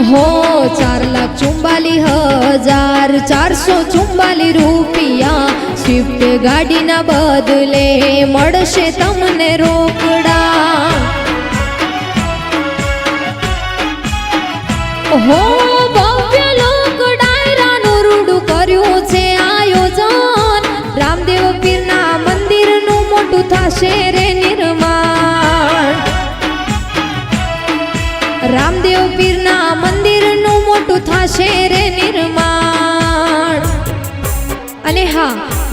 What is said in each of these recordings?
હો ચાર લાખ ચુમ્બાલી હજાર ચારસો ચુમ્બાલી રૂપિયા સ્વિફ્ટ ગાડીના બદલે મળશે તમને રોકડા હો ભવ્ય લોક ડાયરાનું રૂડું કર્યું છે આયોજન રામદેવ પીરના મંદિરનું મોટું થશે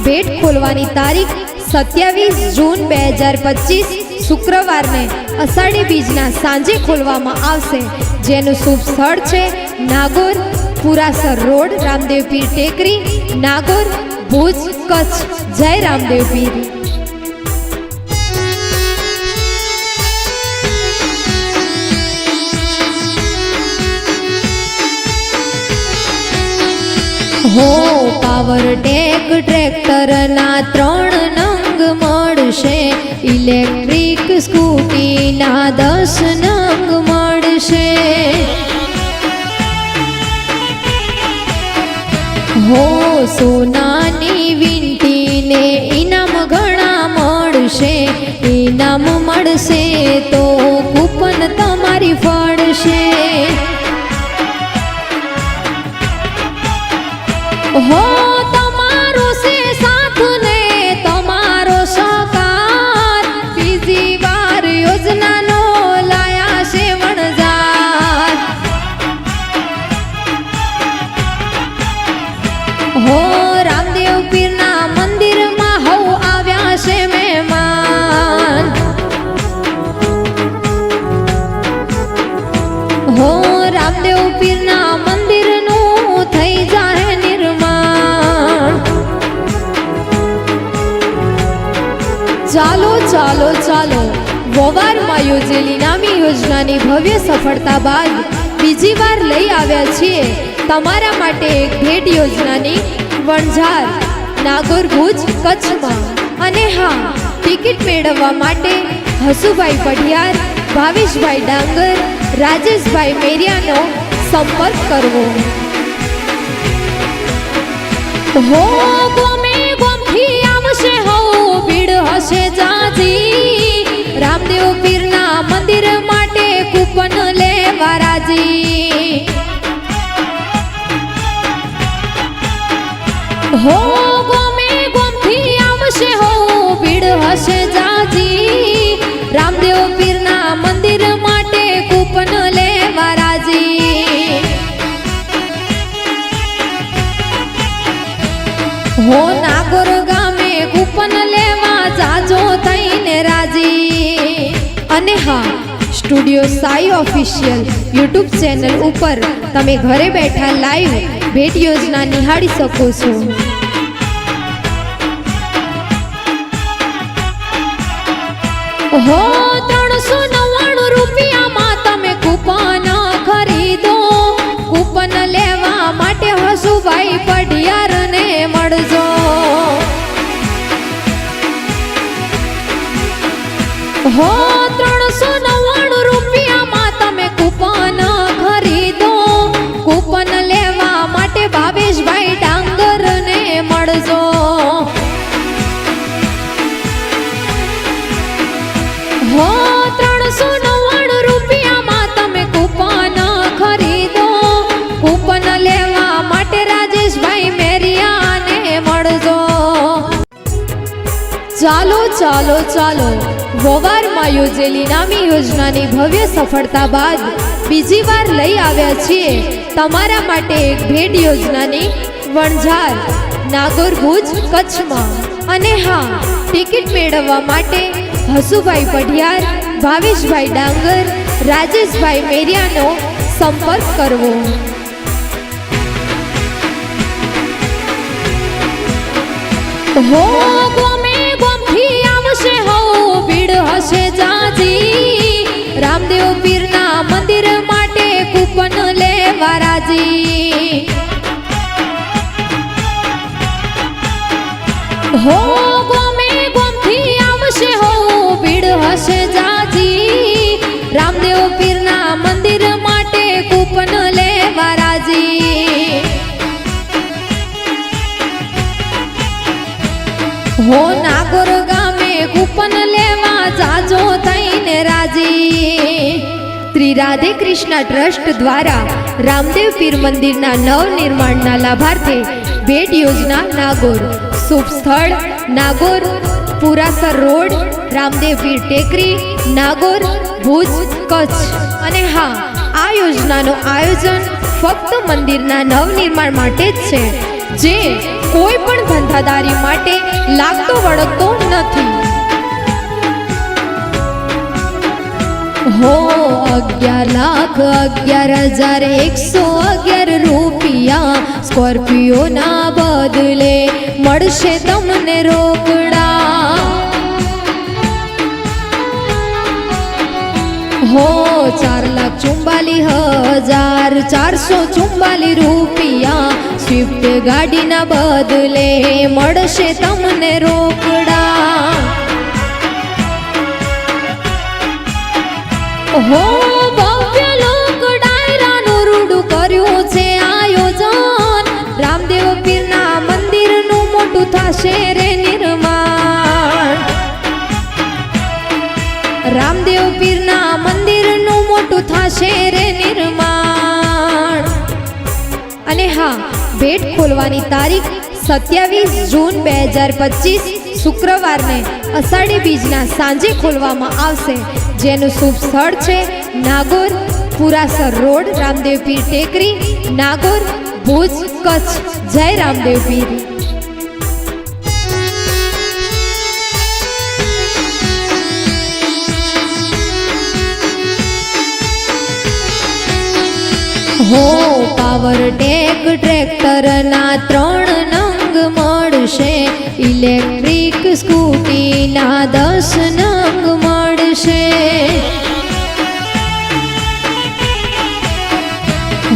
ભેટ ખોલવાની તારીખ સત્યાવીસ જૂન બે હજાર પચીસ શુક્રવારને અષાઢી બીજના સાંજે ખોલવામાં આવશે. જેનું શુભ સ્થળ છે નાગોર પુરાસર રોડ રામદેવ પીર ટેકરી, નાગોર ભુજ કચ્છ. જય રામદેવ પાવર ટેક ટ્રેક્ટરના ત્રણ નંગ મળશે. ઇલેક્ટ્રિક સ્કૂટીના દસ નંગ મળશે. હો સોનાની હો, રામદેવ પીરના મંદિરમાં હવ આવ્યા છે મહેમાન. હો, રામદેવ પીરના મંદિરનું થઈ જાય ચાલો ચાલો ચાલો વવારમાં યોજેલી નામી યોજનાની ભવ્ય સફળતા બાદ બીજી વાર લઈ આવ્યા છીએ. તમારા માટે એક ભેટ યોજનાની વણઝાર નાગોર ભુજ કચ્છમાં. અને હા, ટિકિટ મેળવવા માટે હસુભાઈ પઢિયાર, ભાવેશભાઈ ડાંગર, રાજેશભાઈ મેરિયાનો સંપર્ક કરવો. હો, ગમે ગમથી આવશે હો, ભીડ હશે જાજી. Ramdev પીરના studio Sai official YouTube channel ઉપર તમે ઘરે બેઠા લાઈવ ભેટ યોજના નિહાળી શકો છો. હો ત્રણસો નવ્વાણું રૂપિયામાં તમે કૂપન ખરીદો. કૂપન લેવા માટે હસુભાઈ પડિયારને મળજો. હો ચાલો ચાલો ચાલો. વવારમાં યોજેલી નામી યોજનાની ભવ્ય સફળતા બાદ બીજી વાર લઈ આવ્યા છીએ તમારા માટે એક ભેટ યોજનાની વણઝાર, નાગોર ભુજ કચ્છમાં. અને હા, ટિકિટ મેળવવા માટે હસુભાઈ પઢિયાર, ભાવેશભાઈ ડાંગર, રાજેશભાઈ મેરિયાનો સંપર્ક કરવો. હો આવશે હો ભીડ હશે જાજી. રામદેવ પીરના મંદિર માટે કૂપન લેવા રાજી. હો રાધે કૃષ્ણ ટ્રસ્ટ દ્વારા રામદેવ પીર મંદિરના નવનિર્માણના લાભાર્થે ભેટ યોજના નાગોર. શુભ સ્થળ, નાગોર, પુરાસર રોડ, રામદેવ પીર ટેકરી, નાગોર, ભુજ, કચ્છ. અને હા, આ યોજનાનું આયોજન ફક્ત મંદિરના નવનિર્માણ માટે જ છે, જે કોઈ પણ ધંધાદારી માટે લાગતો વળગતો નથી. હો અગિયાર લાખ અગિયાર હજાર એકસો અગિયાર રૂપિયા સ્કોર્પિયોના બદલે મળશે તમને રોકડા. હો ચાર લાખ ચુમ્બાલી હજાર ચારસો ચુમ્બાલી રૂપિયા સ્વિફ્ટ ગાડીના બદલે મળશે તમને રોકડા. રે નિર્માણ. રામદેવ પીરના મંદિરનું મોટું થશે રે નિર્માણ. અને હા, ભેટ ખોલવાની તારીખ સત્યાવીસ જૂન બે હજાર પચીસ શુક્રવારને અષાઢી બીજના સાંજે ખોલવામાં આવશે, જેનું શુભ સ્થળ છે નાગોર પુરાસર રોડ, રામદેવ પીર ટેકરી, નાગોર ભુજ કચ્છ. જય રામદેવ હો પાવર ટેક ટ્રેક્ટરના ત્રણ નંગ મળશે, ઇલેક્ટ્રિક સ્કૂટીના દસ નંગ મળશે.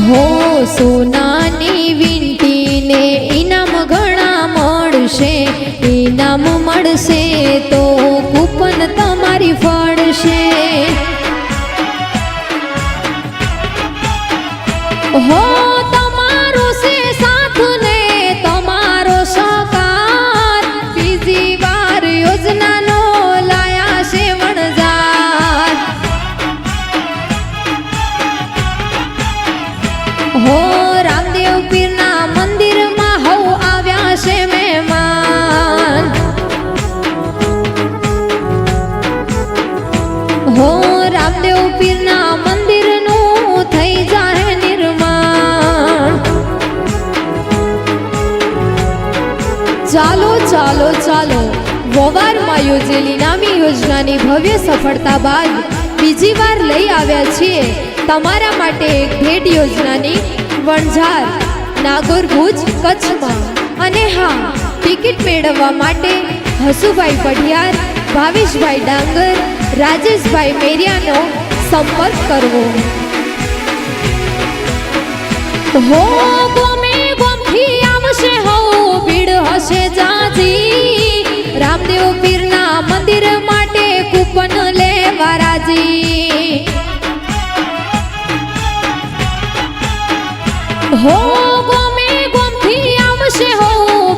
હો સોનાની વીંટીને ઇનામ ઘણા મળશે ઇનામ મળશે. યોજેલી નામી યોજનાની ભવ્ય સફળતા બાદ બીજી વાર લઈ આવ્યા છીએ. તમારા માટે એક ભેટ યોજનાની વણઝાર, નાગોર ભુજ, કચ્છમાં. અને હા, ટિકિટ મેળવવા માટે હસુભાઈ પઢિયાર, ભાવેશભાઈ ડાંગર, રાજેશભાઈ મેરિયાનો સંપર્ક કરવો. હો હો ગોમે ગોમથી આવશે હો,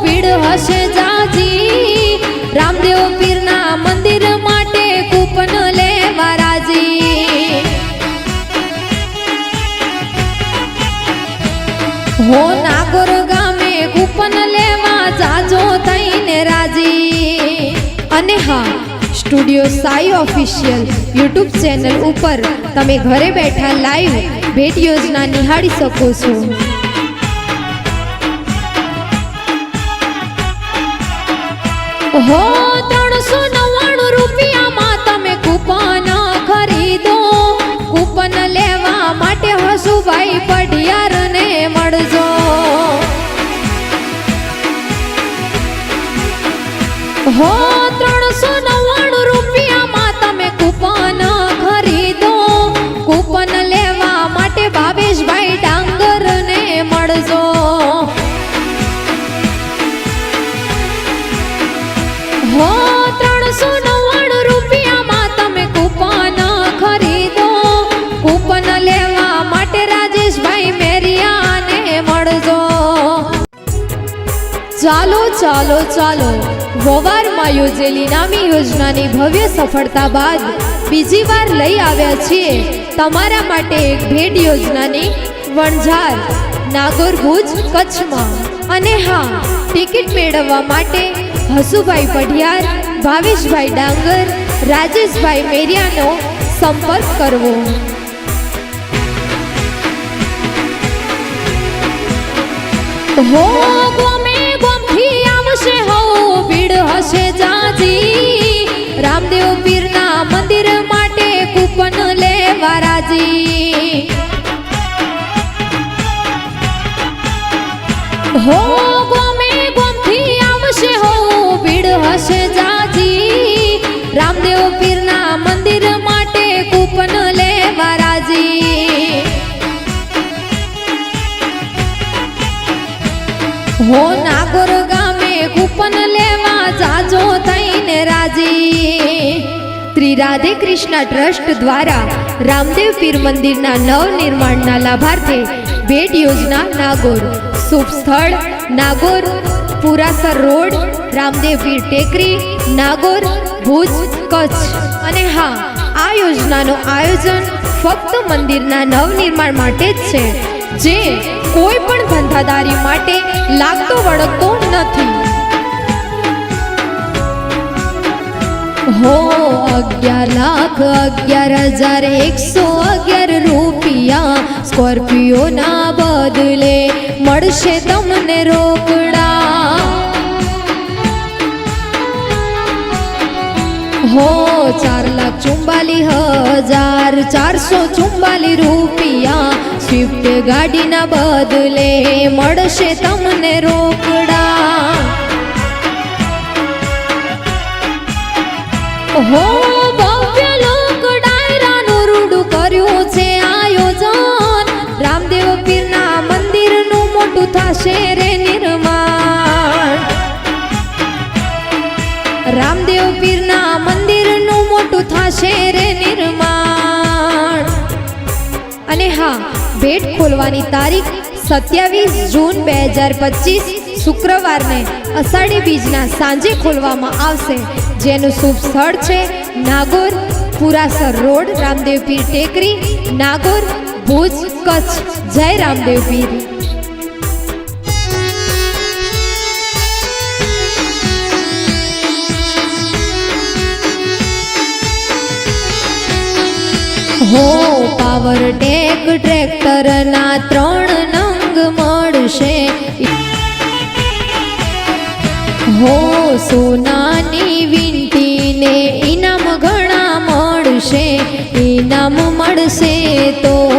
ભીડ હશે જાજી. રામદેવ પીરના મંદિર માટે કૂપન લેવા રાજી. હો નાગોર ગામે કૂપન લેવા જાજો થઈને રાજી. અને હા, studio Sai official YouTube channel ઉપર તમે ઘરે બેઠા લાઈવ ભેટ યોજના નિહાળી શકો છો. હો ચાલો ચાલો ચાલો. વવારમાં યોજેલી નામી યોજનાની ભવ્ય સફળતા બાદ બીજી વાર લઈ આવ્યા છીએ તમારા માટે એક ભેટ યોજનાની વણઝાર, નાગોર ભુજ, કચ્છમાં. અને હા, ટિકિટ મેળવવા માટે હસુભાઈ પઢિયાર, ભાવેશભાઈ ડાંગર, રાજેશભાઈ મેરિયાનો સંપર્ક કરવો. હો ગોમે ગોમથી હો ભીડ હશે જાજી. રામદેવ પીરના મંદિર માટે કૂપન લેવા રાજી. હો શ્રી રાધે કૃષ્ણ ટ્રસ્ટ દ્વારા રામદેવ પીર મંદિરના નવનિર્માણના લાભાર્થે ભેટ યોજના નાગોર. શુભ સ્થળ, નાગોર, પુરાસર રોડ, રામદેવ પીર ટેકરી, નાગોર, ભુજ, કચ્છ. અને હા, આ યોજનાનું આયોજન ફક્ત મંદિરના નવનિર્માણ માટે જ છે, જે કોઈ પણ ધંધાદારી માટે લાગતો વળગતો નથી. હો, અગિયાર લાખ, અગિયાર હજાર, એકસો અગિયાર રૂપિયા. સ્કોર્પિયોના બદલે મળશે તમને રોકડા. હો, ચાર લાખ ચુમ્બાલી હજાર, ચારસો ચુમ્બાલી રૂપિયા. સ્વિફ્ટ ગાડીના બદલે મળશે તમને રોકડા. હો, ભવ્ય લોક રૂડું કર્યું છે આયોજન. રામદેવ પીરના મંદિરનું મોટું થશે રે રામદેવ પીરના મંદિરનું મોટું થશે રે અને હા, ભેટ ખોલવાની તારીખ સત્યાવીસ જૂન બે હજાર પચીસ શુક્રવારને અષાઢી બીજના સાંજે ખોલવામાં આવશે, જેનું શુભ સ્થળ છે નાગોર પુરાસર રોડ રામદેવપીર ટેકરી, નાગોર ભુજ કચ્છ. જય રામદેવપીર હો પાવર ટેક ટ્રેક્ટરના ત્રણ હો સોનાની વીંટીને ઇનામ ઘણા મળશે ઇનામ મળશે તો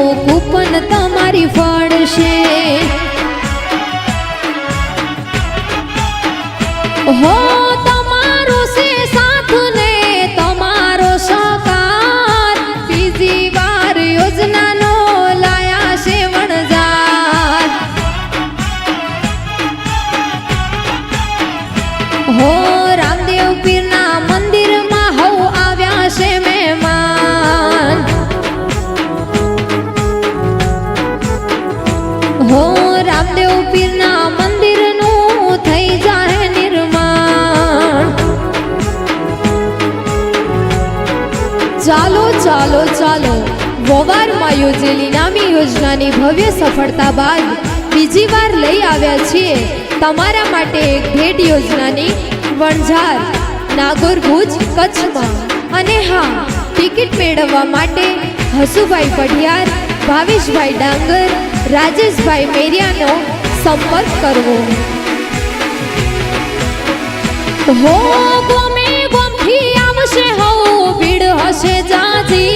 ગોવારમાં યોજેલી નામી યોજનાની ભવ્ય સફળતા બાદ બીજી વાર લઈ આવ્યા છીએ. તમારા માટે એક ભેટ યોજનાની વણઝાર, નાગોર ભુજ, કચ્છમાં. અને હા, ટિકિટ મેળવવા માટે હસુભાઈ પઢિયાર, ભાવેશભાઈ ડાંગર, રાજેશભાઈ મેરિયાનો સંપર્ક કરવો. હો, ગમે ગમથી આવશે, હો, ભીડ હશે જાજી.